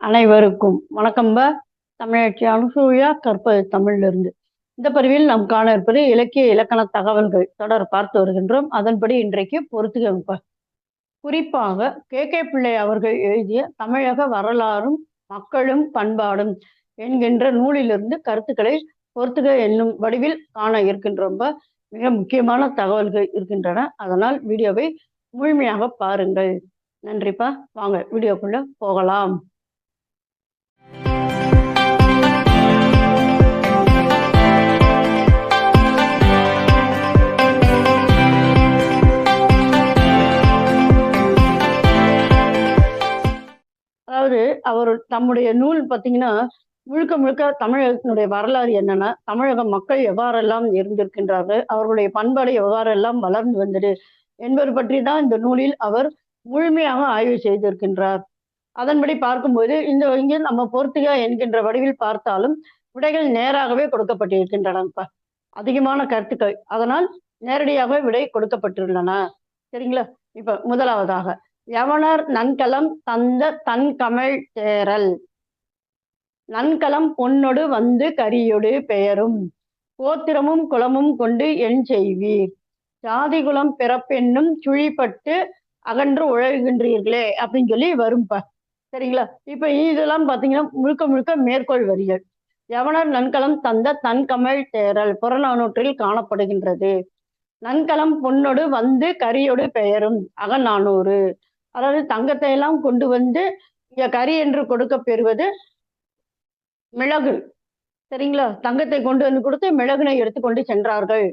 அனைவருக்கும் வணக்கம்ப தமிழச்சி அனுசூயா கற்பது தமிழிலிருந்து. இந்த பதிவில் நாம் காண இருப்பது இலக்கிய இலக்கண தகவல்கள் தொடர் பார்த்து வருகின்றோம். அதன்படி இன்றைக்கு பொறுத்துக குறிப்பாக கே. கே. பிள்ளை அவர்கள் எழுதிய தமிழக வரலாறும் மக்களும் பண்பாடும் என்கின்ற நூலிலிருந்து கருத்துக்களை பொறுத்துக என்னும் வடிவில் காண இருக்கின்றோம் மிக முக்கியமான தகவல்கள் இருக்கின்றன. அதனால் வீடியோவை முழுமையாக பாருங்கள். நன்றிப்பா வாங்க வீடியோக்குள்ள போகலாம். அதாவது அவர் தம்முடைய நூல் பார்த்தீங்கன்னா முழுக்க முழுக்க தமிழகத்தினுடைய வரலாறு என்னன்னா தமிழக மக்கள் எவ்வாறெல்லாம் இருந்திருக்கின்றார்கள் அவர்களுடைய பண்பாடு எவ்வாறெல்லாம் வளர்ந்து வந்தது என்பது பற்றி தான் இந்த நூலில் அவர் முழுமையாக ஆய்வு செய்திருக்கின்றார். அதன்படி பார்க்கும்போது இந்த இங்கே நம்ம பொறுத்துக என்கின்ற வடிவில் பார்த்தாலும் விடைகள் நேராகவே கொடுக்கப்பட்டிருக்கின்றன அதிகமான கருத்துக்கள். அதனால் நேரடியாக விடை கொடுக்கப்பட்டுள்ளன. சரிங்களா? இப்ப முதலாவதாக யவனர் நன்கலம் தந்த தன் கமல் தேரல் நன்கலம் பொன்னொடு வந்து கரியொடு பெயரும். கோத்திரமும் குலமும் கொண்டு என் செய்வீர். ஜாதி குலம் பிறப்பென்னும் சுழிப்பட்டு அகன்று உழகுகின்றீர்களே அப்படின்னு சொல்லி வரும்பா சரிங்களா? இப்ப இதெல்லாம் பாத்தீங்கன்னா முழுக்க முழுக்க மேற்கோள் வரிகள். யவனர் நன்கலம் தந்த தன் கமல் தேரல் புறநானூற்றில் காணப்படுகின்றது. நன்கலம் பொன்னொடு வந்து கரியோடு பெயரும். அகநானூறு. அதாவது தங்கத்தை எல்லாம் கொண்டு வந்து இங்க கரி என்று கொடுக்க பெறுவது மிளகு. சரிங்களா? தங்கத்தை கொண்டு வந்து கொடுத்து மிளகுனை எடுத்துக்கொண்டு சென்றார்கள்.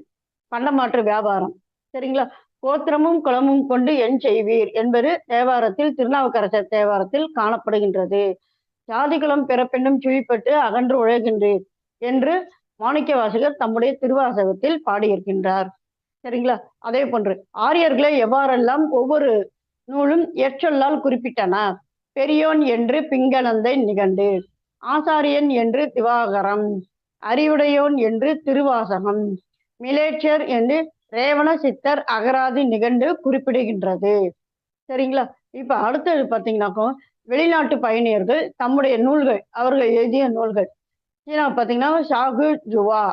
பண்டமாற்று வியாபாரம். சரிங்களா? கோத்திரமும் குளமும் கொண்டு என் செய்வீர் என்பது தேவாரத்தில் திருநாவுக்கரசர் தேவாரத்தில் காணப்படுகின்றது. ஜாதிகுலம் பிறப்பெண்ணும் சுழிப்பட்டு அகன்று உழைகின்றீர் என்று மாணிக்க வாசகர் தம்முடைய திருவாசகத்தில் பாடியிருக்கின்றார். சரிங்களா? அதே போன்று ஆரியர்களை எவ்வாறெல்லாம் ஒவ்வொரு நூலும் எச்சொல்லால் குறிப்பிட்டன. பெரியோன் என்று பிங்கனந்தை நிகண்டு. ஆசாரியன் என்று திவாகரம். அறிவுடையோன் என்று திருவாசகம். மிலேச்சர் என்று ரேவண சித்தர் அகராதி நிகண்டு குறிப்பிடுகின்றது. சரிங்களா? இப்ப அடுத்தது பார்த்தீங்கன்னாக்கோ வெளிநாட்டு பயணியர்கள் தம்முடைய நூல்கள் அவர்கள் எழுதிய நூல்கள். சீனா பார்த்தீங்கன்னா ஷாகு ஜுவா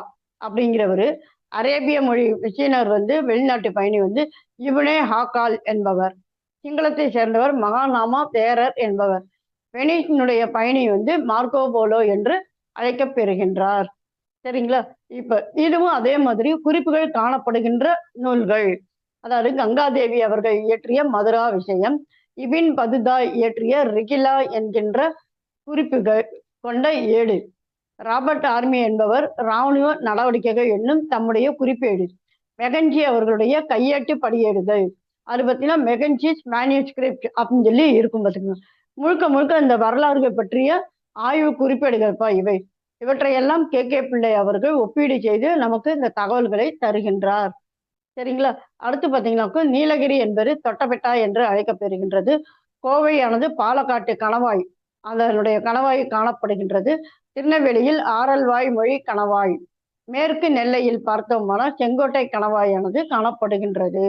அப்படிங்கிறவர் அரேபிய மொழி சீனர் வந்து வெளிநாட்டு பயணி வந்து இவனே ஹாக்கால் என்பவர். சிங்களத்தை சேர்ந்தவர் மகாநாமா தேரர் என்பவர். வெனிஸினுடைய பயணி வந்து மார்க்கோ போலோ என்று அழைக்கப்பெறுகின்றார். சரிங்களா? இப்ப இதுவும் அதே மாதிரி குறிப்புகள் காணப்படுகின்ற நூல்கள். அதாவது கங்காதேவி அவர்கள் இயற்றிய மதுரா விஷயம் இபின் பதுதா இயற்றிய ரிகிலா என்கின்ற குறிப்புகள் கொண்ட ஏடு ராபர்ட் ஆர்மி என்பவர் ராணுவ நடவடிக்கைகள் என்னும் தம்முடைய குறிப்பேடு. மெகஞ்சி அவர்களுடைய கையேட்டு படியேடுகள். அது பார்த்தீங்கன்னா மெகன்ஜிஸ் மேனுஸ்கிரிப்ட் அப்படின்னு சொல்லி இருக்கும் பார்த்துக்கோங்க முழுக்க முழுக்க இந்த வரலாறுகள் பற்றிய ஆய்வு குறிப்பேடுகள்ப்பா இவை. இவற்றையெல்லாம் கே. கே. பிள்ளை அவர்கள் ஒப்பீடு செய்து நமக்கு இந்த தகவல்களை தருகின்றார். சரிங்களா? அடுத்து பார்த்தீங்கன்னாக்கா நீலகிரி என்பது தொட்டபெட்டா என்று அழைக்கப்பெறுகின்றது. கோவையானது பாலக்காட்டு கணவாய் அதனுடைய கணவாய் காணப்படுகின்றது. திருநெல்வேலியில் ஆரல்வாய் மொழி கணவாய் மேற்கு நெல்லையில் பார்த்தோம்னா செங்கோட்டை கணவாயானது காணப்படுகின்றது.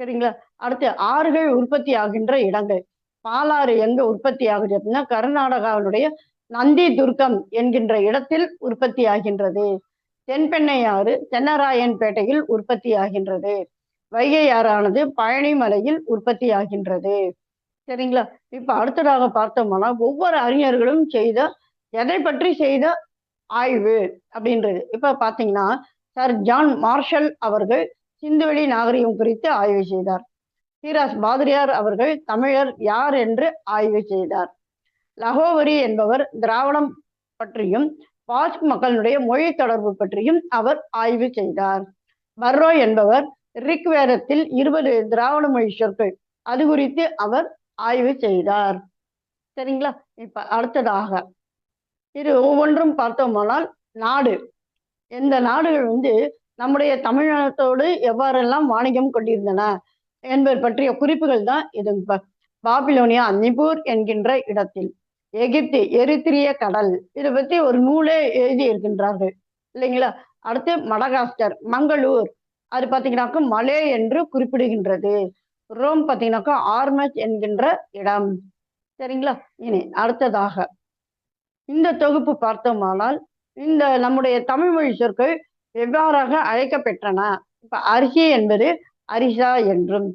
சரிங்களா? அடுத்து ஆறுகள் உற்பத்தி ஆகின்ற இடங்கள். பாலாறு எங்க உற்பத்தி ஆகுது அப்படின்னா கர்நாடகாவினுடைய நந்தி துர்க்கம் என்கின்ற இடத்தில் உற்பத்தி ஆகின்றது தென்பெண்ணை ஆறு சென்னராயன்பேட்டையில் உற்பத்தி ஆகின்றது வைகை ஆறானது பழனிமலையில் உற்பத்தி ஆகின்றது சரிங்களா? இப்ப அடுத்ததாக பார்த்தோம்னா ஒவ்வொரு அறிஞர்களும் செய்த எதை பற்றி செய்த ஆய்வு அப்படின்றது. இப்ப பாத்தீங்கன்னா சர் ஜான் மார்ஷல் அவர்கள் சிந்துவெளி நாகரிகம் குறித்து ஆய்வு செய்தார். சீராஸ் பாதிரியார் அவர்கள் தமிழர் யார் என்று ஆய்வு செய்தார். லகோவரி என்பவர் திராவிடம் பற்றியும் பாஸ்க் மக்களுடைய மொழி தொடர்பு பற்றியும் அவர் ஆய்வு செய்தார். பர்ரோ என்பவர் ரிக் வேதத்தில் இருபது திராவிட மொழி சொற்கள் அது குறித்து அவர் ஆய்வு செய்தார். சரிங்களா? இப்ப அடுத்ததாக இது ஒவ்வொன்றும் பார்த்தோமானால் நாடு. எந்த நாடுகள் வந்து நம்முடைய தமிழ்நாட்டோடு எவ்வாறெல்லாம் வாணிகம் கொண்டிருந்தன என்பது பற்றிய குறிப்புகள் தான் இது. பாபிலோனியா நிபூர் என்கின்ற இடத்தில். எகிப்து எரித்திரிய கடல். இதை பத்தி ஒரு நூலே எழுதி இருக்கின்றார்கள். இல்லைங்களா? அடுத்து மடகாஸ்டர் மங்களூர். அது பார்த்தீங்கன்னாக்கா மலே என்று குறிப்பிடுகின்றது. ரோம் பார்த்தீங்கன்னாக்கா ஆர்மஸ் என்கின்ற இடம். சரிங்களா? இனி அடுத்ததாக. இந்த தொகுப்பு பார்த்தோமானால் இந்த நம்முடைய தமிழ் மொழி சொற்கள் எவ்வாறாக அழைக்கப்பெற்றன? இப்ப அரிசி என்பது அரிசா என்றும்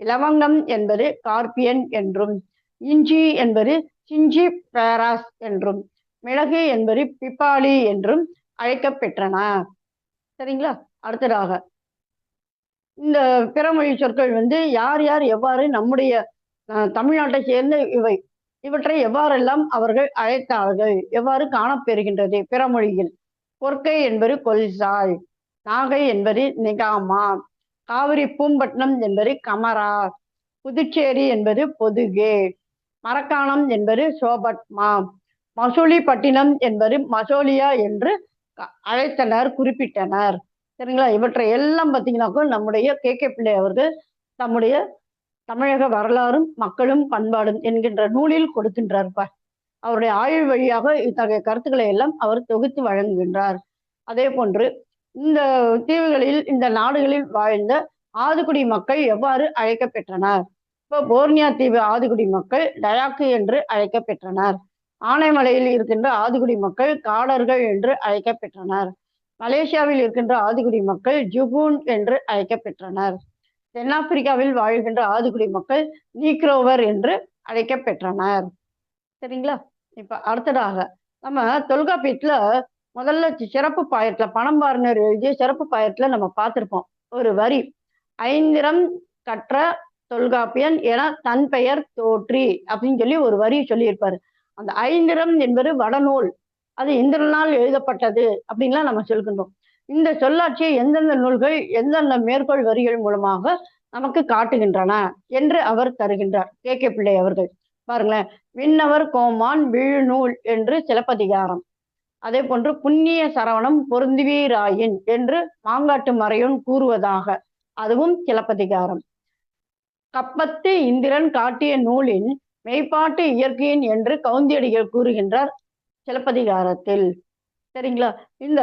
இலவங்கம் என்பது கார்பியன் என்றும் இஞ்சி என்பது சிஞ்சி பேராஸ் என்றும் மிளகு என்பது பிப்பாளி என்றும் அழைக்கப்பெற்றன. சரிங்களா? அடுத்ததாக இந்த பிறமொழி சொற்கள் வந்து யார் யார் எவ்வாறு நம்முடைய தமிழ்நாட்டை சேர்ந்த இவை இவற்றை எவ்வாறெல்லாம் அவர்கள் அழைத்தார்கள் எவ்வாறு காணப்பெறுகின்றது பிறமொழியில் கொற்கை என்பது கொல்சாய் நாகை என்பது நிகாமா காவிரி பூம்பட்டினம் என்பது கமரா புதுச்சேரி என்பது பொதுகே மரக்காணம் என்பது சோபட்மா மசூலிப்பட்டினம் என்பது மசோலியா என்று அழைத்தனர் குறிப்பிட்டனர். சரிங்களா? இவற்றை எல்லாம் பார்த்தீங்கன்னாக்கா நம்முடைய கே. கே. பிள்ளை அவர்கள் தம்முடைய தமிழக வரலாறும் மக்களும் பண்பாடும் என்கின்ற நூலில் கொடுக்கின்றார் அவருடைய ஆயுள் வழியாக இத்தகைய கருத்துக்களை எல்லாம் அவர் தொகுத்து வழங்குகின்றார். அதே போன்று இந்த தீவுகளில் இந்த நாடுகளில் வாழ்ந்த ஆதுகுடி மக்கள் எவ்வாறு அழைக்கப்பெற்றனர்? இப்போ போர்னியா தீவு ஆதுகுடி மக்கள் டயாக்கு என்று அழைக்கப்பெற்றனர். ஆனைமலையில் இருக்கின்ற ஆதுகுடி மக்கள் காடர்கள் என்று அழைக்கப்பெற்றனர். மலேசியாவில் இருக்கின்ற ஆதிகுடி மக்கள் ஜுகூன் என்று அழைக்கப்பெற்றனர். தென்னாப்பிரிக்காவில் வாழ்கின்ற ஆதிகுடி மக்கள் நீக்ரோவர் என்று அழைக்கப்பெற்றனர். சரிங்களா? இப்ப அடுத்ததாக நம்ம தொல்காப்பியத்துல முதல்ல சிறப்பு பாயத்துல பணம் பாருனர் எழுதிய சிறப்பு பாயத்துல நம்ம பார்த்திருப்போம். ஒரு வரி ஐந்திரம் கற்ற தொல்காப்பியன் என தன் பெயர் தோற்றி அப்படின்னு சொல்லி ஒரு வரி சொல்லியிருப்பாரு. அந்த ஐந்திரம் என்பது வடநூல். அது இந்திரனால் எழுதப்பட்டது அப்படின்லாம் நம்ம சொல்கின்றோம். இந்த சொல்லாட்சியை எந்தெந்த நூல்கள் எந்தெந்த மேற்கோள் வரிகள் மூலமாக நமக்கு காட்டுகின்றன என்று அவர் தருகின்றார். கே. கே. பிள்ளை அவர்கள். பாருங்களேன். விண்ணவர் கோமான் விழுநூல் என்று சிலப்பதிகாரம். அதே போன்று புண்ணிய சரவணம் பொருந்துவீராயின் என்று மாங்காட்டு மறையோன் கூறுவதாக. அதுவும் சிலப்பதிகாரம். கப்பத்து இந்திரன் காட்டிய நூலின் மெய்ப்பாட்டு இயற்கையின் என்று கவுந்தியடிகள் கூறுகின்றார் சிலப்பதிகாரத்தில். சரிங்களா? இந்த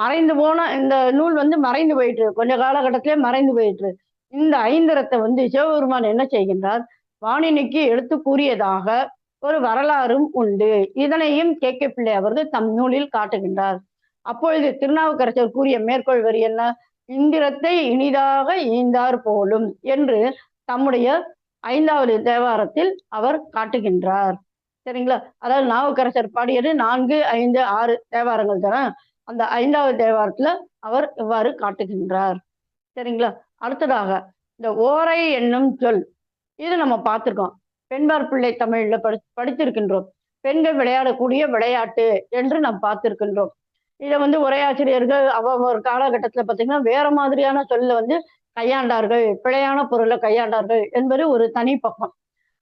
மறைந்து போன இந்த நூல் வந்து மறைந்து போயிட்டு கொஞ்ச காலகட்டத்திலே மறைந்து போயிட்டு இந்த ஐந்திரத்தை வந்து சிவபெருமான் என்ன செய்கின்றார்? வாணினிக்கு எடுத்து கூறியதாக ஒரு வரலாறும் உண்டு. இதனையும் கே. கே. பிள்ளை அவர்கள் தம் நூலில் காட்டுகின்றார். அப்பொழுது திருநாவுக்கரசர் கூறிய மேற்கோள் வரி என்ன? இந்திரத்தை இனிதாக ஈந்தார் போலும் என்று தம்முடைய ஐந்தாவது தேவாரத்தில் அவர் காட்டுகின்றார். சரிங்களா? அதாவது நாவுக்கரசர் பாடியது நான்கு ஐந்து ஆறு தேவாரங்கள் தானே? அந்த ஐந்தாவது தேவாரத்துல அவர் இவ்வாறு காட்டுகின்றார். சரிங்களா? அடுத்ததாக இந்த ஓரை என்னும் சொல் இது நம்ம பார்த்துருக்கோம். பெண்பார் பிள்ளை தமிழ்ல படி படித்திருக்கின்றோம். பெண்கள் விளையாடக்கூடிய விளையாட்டு என்று நாம் பார்த்திருக்கின்றோம். இதை வந்து உரையாசிரியர்கள் அவ்வொரு காலகட்டத்துல பார்த்தீங்கன்னா வேற மாதிரியான சொல்ல வந்து கையாண்டார்கள். பிழையான பொருளை கையாண்டார்கள் என்பது ஒரு தனி பக்கம்.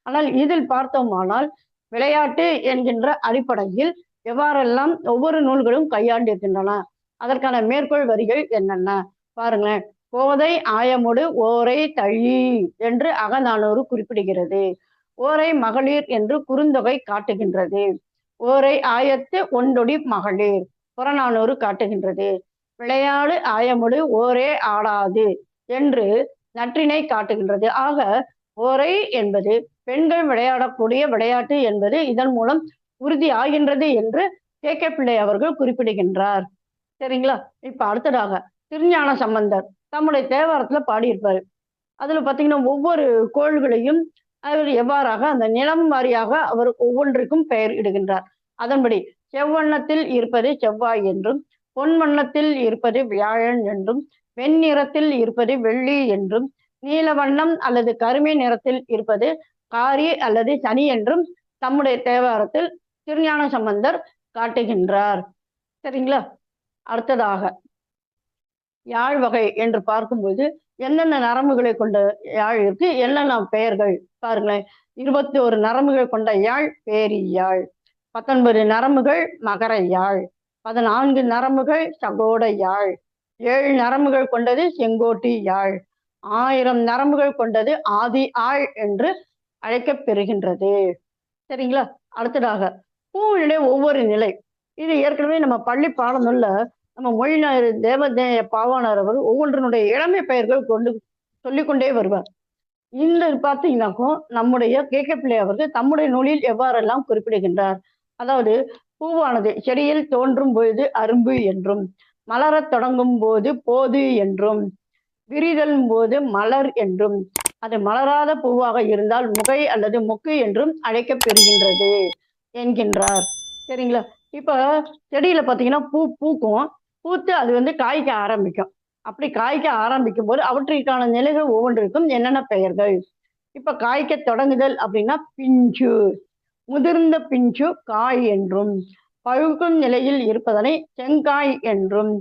ஆனால் இதில் பார்த்தோமானால் விளையாட்டு என்கின்ற அடிப்படையில் எவ்வாறெல்லாம் ஒவ்வொரு நூல்களும் கையாண்டிருக்கின்றன? அதற்கான மேற்கோள் வரிகள் என்னென்ன? பாருங்களேன். கோதை ஆயமுடு ஓரை தழி என்று அகநானூறு குறிப்பிடுகிறது. ஓரை மகளிர் என்று குறுந்தொகை காட்டுகின்றது. ஓரை ஆயத்து ஒன்றொடி மகளிர் புறநானூறு காட்டுகின்றது. விளையாடு ஆயமுடு ஓரே ஆடாது என்று நற்றினை காட்டுகின்றது. ஆக ஓரை என்பது பெண்கள் விளையாடக்கூடிய விளையாட்டு என்பது இதன் மூலம் உறுதி ஆகின்றது என்று கே. கே. பிள்ளை அவர்கள் குறிப்பிடுகின்றார். சரிங்களா? இப்ப அடுத்ததாக திருஞான சம்பந்தர் தம்முடைய தேவாரத்துல பாடியிருப்பாரு. அதுல பாத்தீங்கன்னா ஒவ்வொரு கோள்களையும் அவர் எவ்வாறாக அந்த நிலம் வாரியாக அவர் ஒவ்வொன்றுக்கும் பெயர் இடுகின்றார். அதன்படி செவ்வண்ணத்தில் இருப்பது செவ்வாய் என்றும் பொன் வண்ணத்தில் இருப்பது வியாழன் என்றும் வெண்ணிறத்தில் இருப்பது வெள்ளி என்றும் நீல வண்ணம் அல்லது கருமை நிறத்தில் இருப்பது காரி அல்லது சனி என்றும் தம்முடைய தேவாரத்தில் திருஞான சம்பந்தர் காட்டுகின்றார். சரிங்களா? அடுத்ததாக யாழ் வகை என்று பார்க்கும்போது என்னென்ன நரம்புகளை கொண்ட யாழ் இருக்கு? என்னென்ன பெயர்கள்? பாருங்களேன். இருபத்தி ஒரு நரம்புகள் கொண்ட யாழ் பேரி யாழ். பத்தொன்பது நரம்புகள் மகர யாழ். பதினான்கு நரம்புகள் சகோட யாழ். ஏழு நரம்புகள் கொண்டது செங்கோட்டி யாழ். ஆயிரம் நரம்புகள் கொண்டது ஆதி ஆழ் என்று அழைக்கப்பெறுகின்றது. சரிங்களா? அடுத்ததாக பூவினுடைய ஒவ்வொரு நிலை. இது ஏற்கனவே நம்ம பள்ளி பாடநூல்ல நம்ம மொழிநாயர் தேவதேய பாவாணர் அவர் ஒவ்வொன்றினுடைய இளமை பெயர்கள் கொண்டு சொல்லிக்கொண்டே வருவார். இந்த பார்த்தீங்கன்னாக்கும் நம்முடைய கே. கே. பிள்ளை அவர்கள் தம்முடைய நூலில் எவ்வாறெல்லாம் குறிப்பிடுகின்றார்? அதாவது பூவானது செடியில் தோன்றும் பொழுது அரும்பு என்றும் மலரத் தொடங்கும் போது போது என்றும் விரிதல் போது மலர் என்றும் அது மலராத பூவாக இருந்தால் முகை அல்லது மொக்கு என்றும் அழைக்கப்பெறுகின்றது என்கின்றார். சரிங்களா? இப்போ செடியில பார்த்தீங்கன்னா பூ பூக்கும். பூத்து அது வந்து காய்க்க ஆரம்பிக்கும். அப்படி காய்க்க ஆரம்பிக்கும் போது அவற்றிற்கான நிலைகள் ஒவ்வொன்றிற்கும் என்னென்ன பெயர்கள்? இப்ப காய்க்க தொடங்குதல் அப்படின்னா பிஞ்சு. முதிர்ந்த பிஞ்சு காய் என்றும் பழுக்கும் நிலையில் இருப்பதனை செங்காய் என்றும்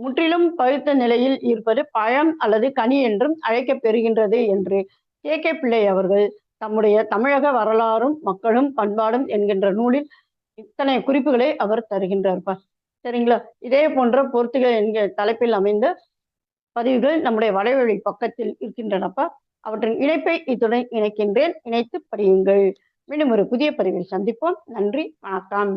முற்றிலும் பழுத்த நிலையில் இருப்பது பழம் அல்லது கனி என்றும் அழைக்கப்பெறுகின்றது என்று கே. கே. பிள்ளை அவர்கள் தம்முடைய தமிழக வரலாறும் மக்களும் பண்பாடும் என்கின்ற நூலில் இத்தனை குறிப்புகளை அவர் தருகின்றார். சரிங்களா? இதே போன்ற பொருத்துகள் என்கிற தலைப்பில் அமைந்த பதிவுகள் நம்முடைய வடவழி பக்கத்தில் இருக்கின்றனப்பா அவற்றின் இணைப்பை இத்துடன் இணைக்கின்றேன். இணைத்து படியுங்கள். மீண்டும் ஒரு புதிய பதிவில் சந்திப்போம். நன்றி. வணக்கம்.